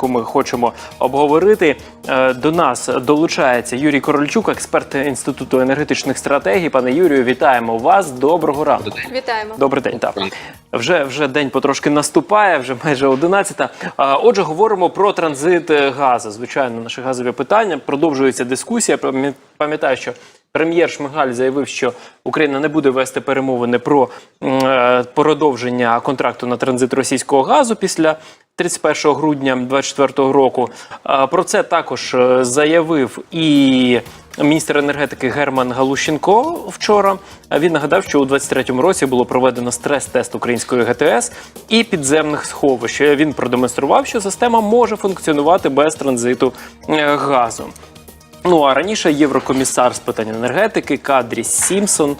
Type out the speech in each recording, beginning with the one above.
яку ми хочемо обговорити. Е, До нас долучається Юрій Корольчук, експерт інституту енергетичних стратегій. Пане Юрію, вітаємо вас. Доброго ранку. Вітаємо. Добрий день. Так вже вже день потрошки наступає, вже майже 11. А, Отже, говоримо про транзит газу. Звичайно, наші газові питання. Продовжується дискусія. Пам'я- Пам'ятаю, що прем'єр Шмигаль заявив, що Україна не буде вести перемовини про е, продовження контракту на транзит російського газу після. 31 грудня 2024 року про це також е, заявив і міністр енергетики Герман Галущенко вчора. Він нагадав, що у 2023 році було проведено стрес-тест української ГТС і підземних сховищ. Він продемонстрував, що система може функціонувати без транзиту е, газу. Ну а раніше єврокомісар з питань енергетики Кадрі Сімсон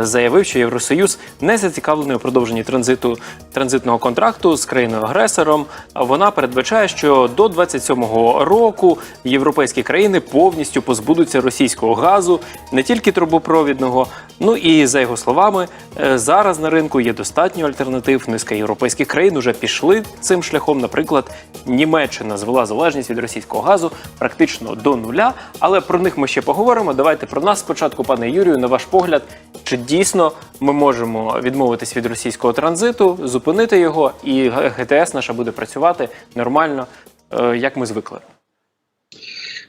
заявив, що Євросоюз не зацікавлений у продовженні транзиту транзитного контракту з країною-агресором. Вона передбачає, що до 27-го року європейські країни повністю позбудуться російського газу, не тільки трубопровідного. Ну і за його словами, е, зараз на ринку є достатньо альтернатив. Низка європейських країн вже пішли цим шляхом. Наприклад, Німеччина звела залежність від російського газу практично до нуля. Але про них ми ще поговоримо. Давайте про нас спочатку, пане Юрію, на ваш погляд, чи дійсно ми можемо відмовитись від російського транзиту, зупинити його, і ГТС наша буде працювати нормально, е, як ми звикли.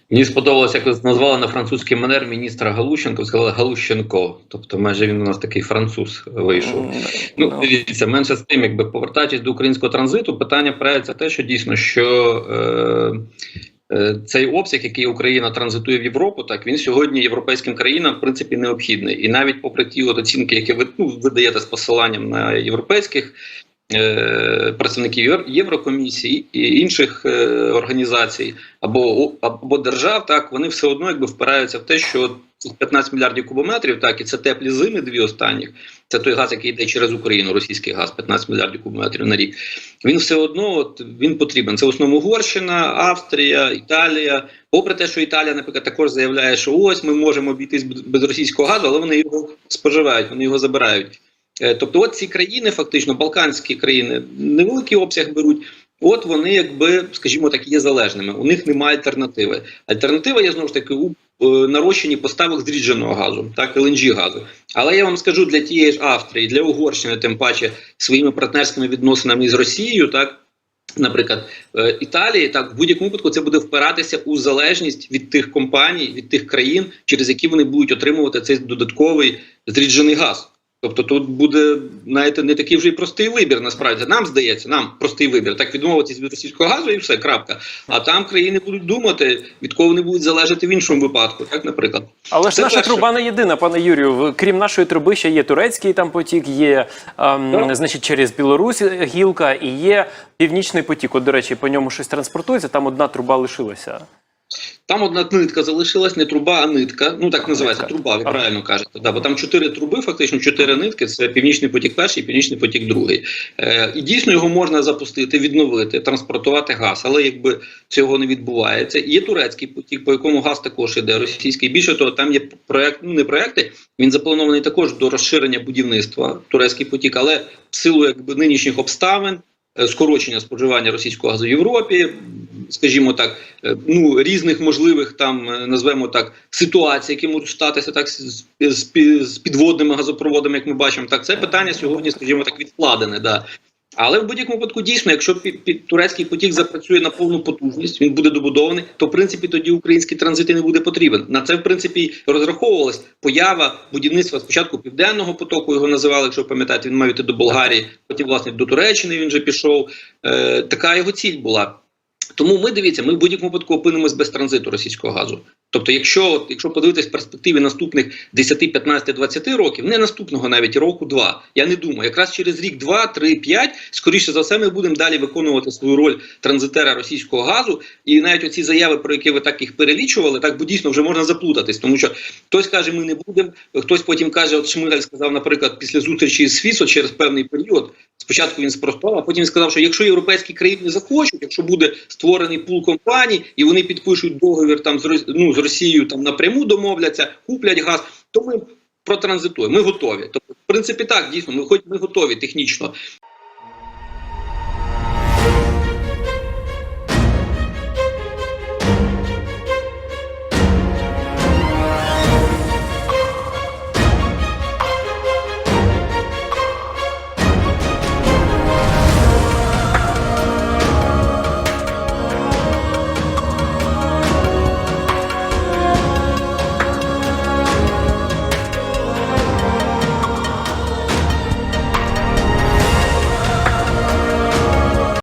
Мені сподобалося, як назвали на французький манер міністра Галущенко, сказали Галущенко. Тобто, майже він у нас такий француз вийшов. Ну, Ну. дивіться, менше з тим, якби повертаючись до українського транзиту, питання проявиться те, що дійсно що е, е, цей обсяг, який Україна транзитує в Європу, так він сьогодні європейським країнам в принципі необхідний. І навіть попри ті оцінки, які ви ну, ви даєте з посиланням на європейських. Е, Представників Євро- Єврокомісії і інших е, організацій або або держав, так вони все одно якби впираються в те, що цих 15 мільярдів кубометрів, так і це теплі зими, дві останніх. Це той газ, який йде через Україну, російський газ, 15 мільярдів кубометрів на рік. Він все одно от, він потрібен. Це в основному Угорщина, Австрія, Італія. Попри те, що Італія, наприклад, також заявляє, що ось ми можемо обійтись без російського газу, але вони його споживають, вони його забирають. Е, Тобто, от ці країни, фактично, балканські країни, невеликий обсяг беруть. От вони, якби, скажімо так, є залежними. У них немає альтернативи. Альтернатива є знову ж таки у е, нарощенні поставок зрідженого газу, так ЛНЖ газу. Але я вам скажу для тієї ж Австрії, для Угорщини, тим паче своїми партнерськими відносинами з Росією, так. Наприклад, е, Італії так в будь-якому випадку це буде впиратися у залежність від тих компаній, від тих країн, через які вони будуть отримувати цей додатковий зріджений газ. Тобто тут буде знаєте, не такий вже й простий вибір. Насправді нам здається, нам простий вибір. Так відмовитись від російського газу і все, крапка. А там країни будуть думати, від кого вони будуть залежати в іншому випадку. Так, наприклад, Але ж наша перше. труба не єдина, пане Юрію. Крім нашої труби, ще є турецький там потік, є ем, значить через Білорусь гілка і є північний потік. От, до речі, по ньому щось транспортується. Там одна труба лишилася. Там одна нитка залишилась, не труба, а нитка. Ну так називається Нитка. труба, ви правильно кажете. Да, бо там чотири труби, фактично чотири нитки. Це північний потік перший, північний потік другий. Е, і дійсно його можна запустити, відновити, транспортувати газ, але якби цього не відбувається. Є турецький потік, по якому газ також іде російський. Більше того, там є проект, ну не проекти. Він запланований також до розширення будівництва турецький потік, але в силу якби нинішніх обставин. Е, Скорочення споживання російського газу в Європі, скажімо так, е, ну різних можливих там е, назвемо так ситуацій, які можуть статися так з, з, підводними газопроводами, як ми бачимо. Так, це питання сьогодні, скажімо так, відкладене. Да. Але в будь-якому випадку дійсно, якщо під, під турецький потік запрацює на повну потужність, він буде добудований, то в принципі тоді український транзит і не буде потрібен. На це в принципі розраховувалась поява будівництва спочатку південного потоку. Його називали, якщо пам'ятаєте, він мав йти до Болгарії, потім власне до Туреччини він вже пішов. Е, така його ціль була. Тому ми дивіться, ми в будь-якому випадку опинимось без транзиту російського газу. Тобто, якщо, якщо подивитись в перспективі наступних 10, 15, 20 років, не наступного навіть року, два, я не думаю, якраз через рік, два, три, п'ять, скоріше за все, ми будемо далі виконувати свою роль транзитера російського газу. І навіть оці заяви, про які ви так їх перелічували, так бо дійсно вже можна заплутатись, тому що хтось каже, ми не будемо, хтось потім каже, от Шмигаль сказав, наприклад, після зустрічі з ФІСО через певний період. Спочатку він спростував, а потім сказав, що якщо європейські країни захочуть, якщо буде створений пул компаній і вони підпишуть договір там з ну, з Росією там напряму домовляться, куплять газ, то ми протранзитуємо. Ми готові. Тобто, в принципі, так дійсно, ми хоч ми готові технічно.